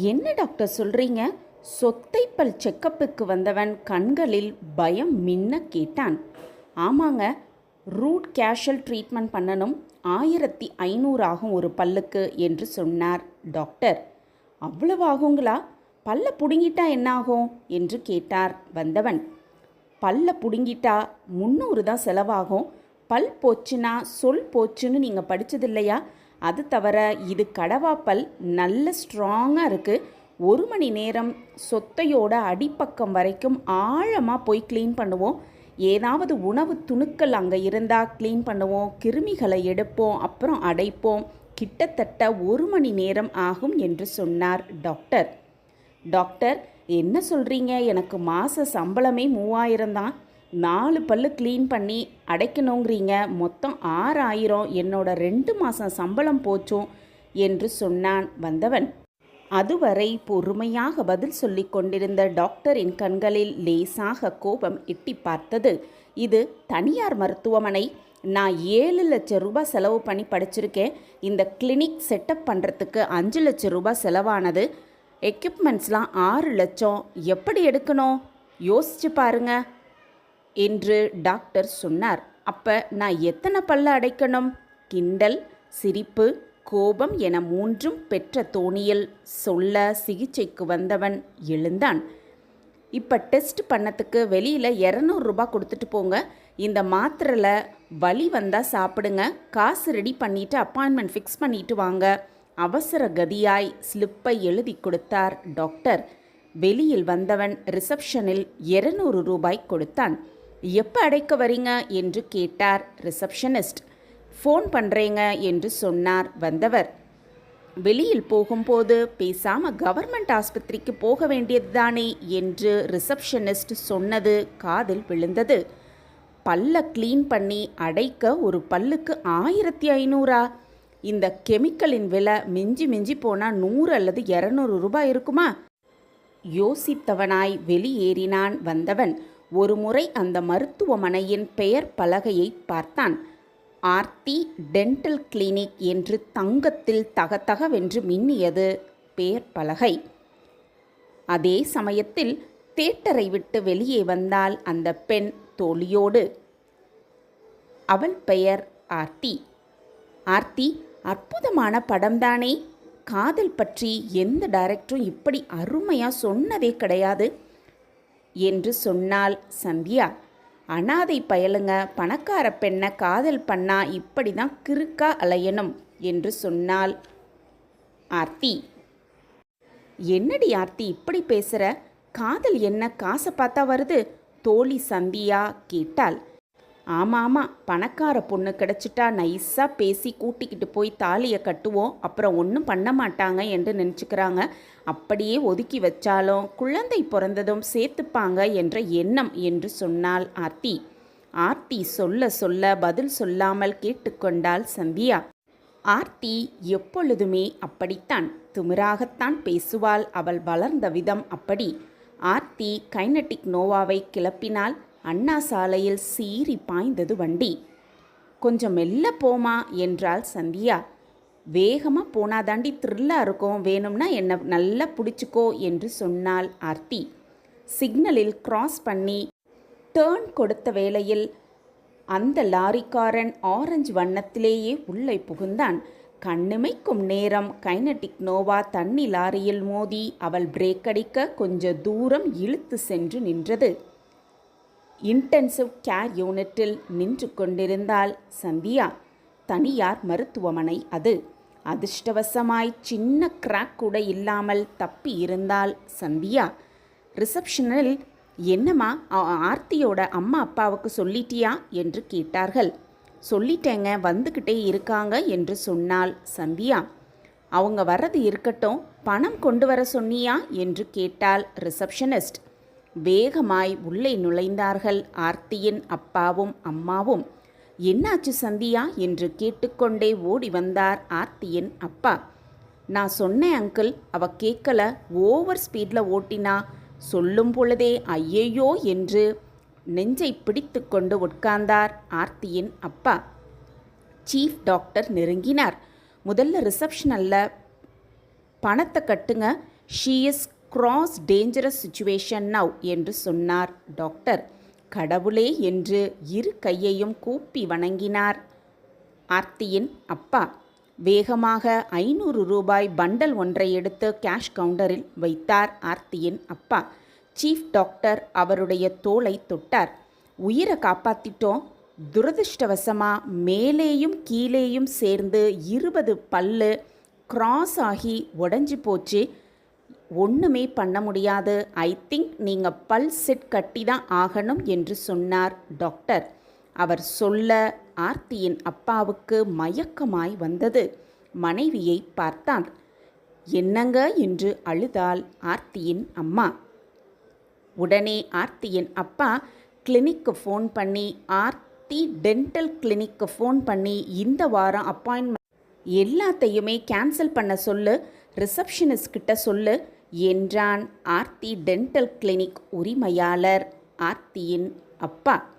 என்ன டாக்டர் சொல்றீங்க? சொத்தைப்பல் செக்கப்புக்கு வந்தவன் கண்களில் பயம் மின்ன கேட்டான். ஆமாங்க ரூட் கேஷுவல் ட்ரீட்மெண்ட் பண்ணணும். ஆயிரத்தி ஐநூறு ஆகும் ஒரு பல்லுக்கு என்று சொன்னார் டாக்டர். அவ்வளவு ஆகுங்களா? பல்ல புடுங்கிட்டா என்ன ஆகும்? என்று கேட்டார் வந்தவன். பல்ல புடுங்கிட்டா முந்நூறு தான் செலவாகும். பல் போச்சுன்னா சொல் போச்சுன்னு நீங்கள் படித்ததில்லையா இல்லையா? அது தவிர இது கடவாப்பல் நல்ல ஸ்ட்ராங்காக இருக்குது ஒரு மணி நேரம் சொத்தையோட அடிப்பக்கம் வரைக்கும் ஆழமாக போய் க்ளீன் பண்ணுவோம். ஏதாவது உணவு துணுக்கள் அங்கே இருந்தால் க்ளீன் பண்ணுவோம். கிருமிகளை எடுப்போம் அப்புறம் அடைப்போம். கிட்டத்தட்ட ஒரு மணி நேரம் ஆகும் என்று சொன்னார் டாக்டர். டாக்டர் என்ன சொல்கிறீங்க எனக்கு மாத சம்பளமே மூவாயிரம் தான். நாலு பல்லு க்ளீன் பண்ணி அடைக்கணுங்கிறீங்க. மொத்தம் ஆறாயிரம். என்னோட ரெண்டு மாதம் சம்பளம் போச்சும் என்று சொன்னான் வந்தவன். அதுவரை பொறுமையாக பதில் சொல்லிக் கொண்டிருந்த டாக்டரின் கண்களில் லேசாக கோபம் எட்டி பார்த்தது. இது தனியார் மருத்துவமனை. நான் ஏழு லட்சம் ரூபாய் செலவு பண்ணி படிச்சிருக்கேன். இந்த கிளினிக் செட்டப் பண்ணுறதுக்கு அஞ்சு லட்சம் ரூபாய் செலவானது. எக்யூப்மெண்ட்ஸ்லாம் ஆறு லட்சம். எப்படி எடுக்கணும்? யோசிச்சு பாருங்கள் என்று டாக்டர் சொன்னார். அப்ப நான் எத்தனை பல்ல அடைக்கணும்? கிண்டல் சிரிப்பு கோபம் என மூன்றும் பெற்ற தோணியில் சொல்ல சிகிச்சைக்கு வந்தவன் எழுந்தான். இப்போ டெஸ்ட் பண்ணத்துக்கு வெளியில் இரநூறுபா கொடுத்துட்டு போங்க. இந்த மாத்திரையில் வலி வந்தால் சாப்பிடுங்க. காசு ரெடி பண்ணிவிட்டு அப்பாயின்மெண்ட் ஃபிக்ஸ் பண்ணிட்டு வாங்க. அவசர கதியாய் ஸ்லிப்பை எழுதி கொடுத்தார் டாக்டர். வெளியில் வந்தவன் ரிசப்ஷனில் இருநூறு ரூபாய் கொடுத்தான். எப்போ அடைக்க வரீங்க? என்று கேட்டார் ரிசப்ஷனிஸ்ட் ஃபோன் பண்ணுறேங்க என்று சொன்னார் வந்தவர். வெளியில் போகும்போது பேசாமல் கவர்மெண்ட் ஆஸ்பத்திரிக்கு போக வேண்டியது தானே என்று ரிசப்ஷனிஸ்ட் சொன்னது காதில் விழுந்தது. பல்ல க்ளீன் பண்ணி அடைக்க ஒரு பல்லுக்கு ஆயிரத்தி ஐநூறா? இந்த கெமிக்கலின் விலை மிஞ்சி மிஞ்சி போனால் நூறு அல்லது இரநூறு ரூபாய் இருக்குமா? யோசித்தவனாய் வெளியேறினான் வந்தவன். ஒருமுறை அந்த மருத்துவமனையின் பெயர் பலகையை பார்த்தான். ஆர்த்தி டென்டல் கிளினிக் என்று தங்கத்தில் தகதகவென்று மின்னியது பெயர் பலகை. அதே சமயத்தில் தேட்டரை விட்டு வெளியே வந்தால் அந்த பெண் தோழியோடு. அவள் பெயர் ஆர்த்தி. ஆர்த்தி அற்புதமான படம்தானே. காதல் பற்றி எந்த டைரக்டரும் இப்படி அருமையாக சொன்னதே கிடையாது. என்று சொன்னாள் சந்தியா. அனாதை பயலுங்க பணக்கார பெண்ணை காதல் பண்ணா இப்படி தான் கிறுக்கா அலையணும் என்று சொன்னாள் ஆர்த்தி. என்னடி ஆர்த்தி இப்படி பேசுற? காதல் என்ன காசை பார்த்தா வருது? தோழி சந்தியா கேட்டாள். ஆமாம் ஆமாம் பணக்கார பொண்ணு கிடச்சிட்டா நைஸாக பேசி கூட்டிக்கிட்டு போய் தாலியை கட்டுவோம். அப்புறம் ஒன்றும் பண்ண மாட்டாங்க என்று நினச்சிக்கிறாங்க. அப்படியே ஒதுக்கி வச்சாலும் குழந்தை பிறந்ததும் சேர்த்துப்பாங்க என்ற எண்ணம் என்று சொன்னாள் ஆர்த்தி. ஆர்த்தி சொல்ல சொல்ல பதில் சொல்லாமல் கேட்டுக்கொண்டாள் சந்தியா. ஆர்த்தி எப்பொழுதுமே அப்படித்தான் திமிராகத்தான் பேசுவாள். அவள் வளர்ந்த விதம் அப்படி. ஆர்த்தி கைனட்டிக் நோவாவை கிளப்பினால் அண்ணா சாலையில் சீறி பாய்ந்தது வண்டி. கொஞ்சம் மெல்ல போமா என்றாள் சந்தியா. வேகமாக போனாதாண்டி த்ரில்லாக இருக்கும். வேணும்னா என்னை நல்லா பிடிச்சிக்கோ என்று சொன்னாள் ஆர்த்தி. சிக்னலில் கிராஸ் பண்ணி டேர்ன் கொடுத்த வேளையில் அந்த லாரிக்காரன் ஆரஞ்சு வண்ணத்திலேயே உள்ளே புகுந்தான். கண்ணிமைக்கும் நேரம். கைனட்டிக் நோவா தண்ணி லாரியில் மோதி அவள் பிரேக் அடிக்க கொஞ்ச தூரம் இழுத்து சென்று நின்றது. இன்டென்சிவ் கேர் யூனிட்டில் நின்று கொண்டிருந்தால் சந்தியா. தனியார் மருத்துவமனை அது. அதிர்ஷ்டவசமாய் சின்ன கிராக் கூட இல்லாமல் தப்பி இருந்தால் சந்தியா. ரிசப்ஷனில் என்னம்மா ஆர்த்தியோட அம்மா அப்பாவுக்கு சொல்லிட்டியா? என்று கேட்டார்கள். சொல்லிட்டேங்க வந்துக்கிட்டே இருக்காங்க என்று சொன்னாள் சந்தியா. அவங்க வர்றது இருக்கட்டும் பணம் கொண்டு வர சொன்னியா? என்று கேட்டாள் ரிசப்ஷனிஸ்ட் வேகமாய் உள்ளே நுழைந்தார்கள். ஆர்த்தியின் அப்பாவும் அம்மாவும். என்னாச்சு சந்தியா? என்று கேட்டுக்கொண்டே ஓடி வந்தார் ஆர்த்தியின் அப்பா. நான் சொன்னேன் அங்கிள் அவ கேட்கல. ஓவர் ஸ்பீடில் ஓட்டினா. சொல்லும் பொழுதே ஐயையோ என்று நெஞ்சை பிடித்து கொண்டு உட்கார்ந்தார் ஆர்த்தியின் அப்பா. சீஃப் டாக்டர் நெருங்கினார். முதல்ல ரிசப்ஷனல்ல பணத்தை கட்டுங்க. She is gross dangerous situation now என்று சொன்னார் டாக்டர் கடவுளே என்று இரு கையையும் கூப்பி வணங்கினார். ஆர்த்தியின் அப்பா வேகமாக ஐநூறு ரூபாய் பண்டல் ஒன்றை எடுத்து கேஷ் கவுண்டரில் வைத்தார் ஆர்த்தியின் அப்பா. சீஃப் டாக்டர் அவருடைய தோலை தொட்டார். உயிரை காப்பாத்திட்டோம். துரதிர்ஷ்டவசமா மேலேயும் கீழேயும் சேர்ந்து இருபது பல்லு கிராஸ் ஆகி உடஞ்சி போச்சு. ஒன்றுமே பண்ண முடியாது. ஐ திங்க் நீங்கள் பல் செட் கட்டி தான் ஆகணும் என்று சொன்னார் டாக்டர் அவர் சொல்ல ஆர்த்தியின் அப்பாவுக்கு மயக்கமாய் வந்தது. மனைவியை பார்த்தான். என்னங்க என்று அழுதாள் ஆர்த்தியின் அம்மா. உடனே ஆர்த்தியின் அப்பா கிளினிக்கு ஃபோன் பண்ணி ஆர்த்தி டென்டல் கிளினிக்கு ஃபோன் பண்ணி இந்த வாரம் அப்பாயின்மெண்ட் எல்லாத்தையுமே கேன்சல் பண்ண சொல்லு ரிசப்ஷனிஸ்ட் கிட்ட சொல்லு என்றான் ஆர்த்தி டென்டல் கிளினிக் உரிமையாளர். ஆர்த்தியின் அப்பா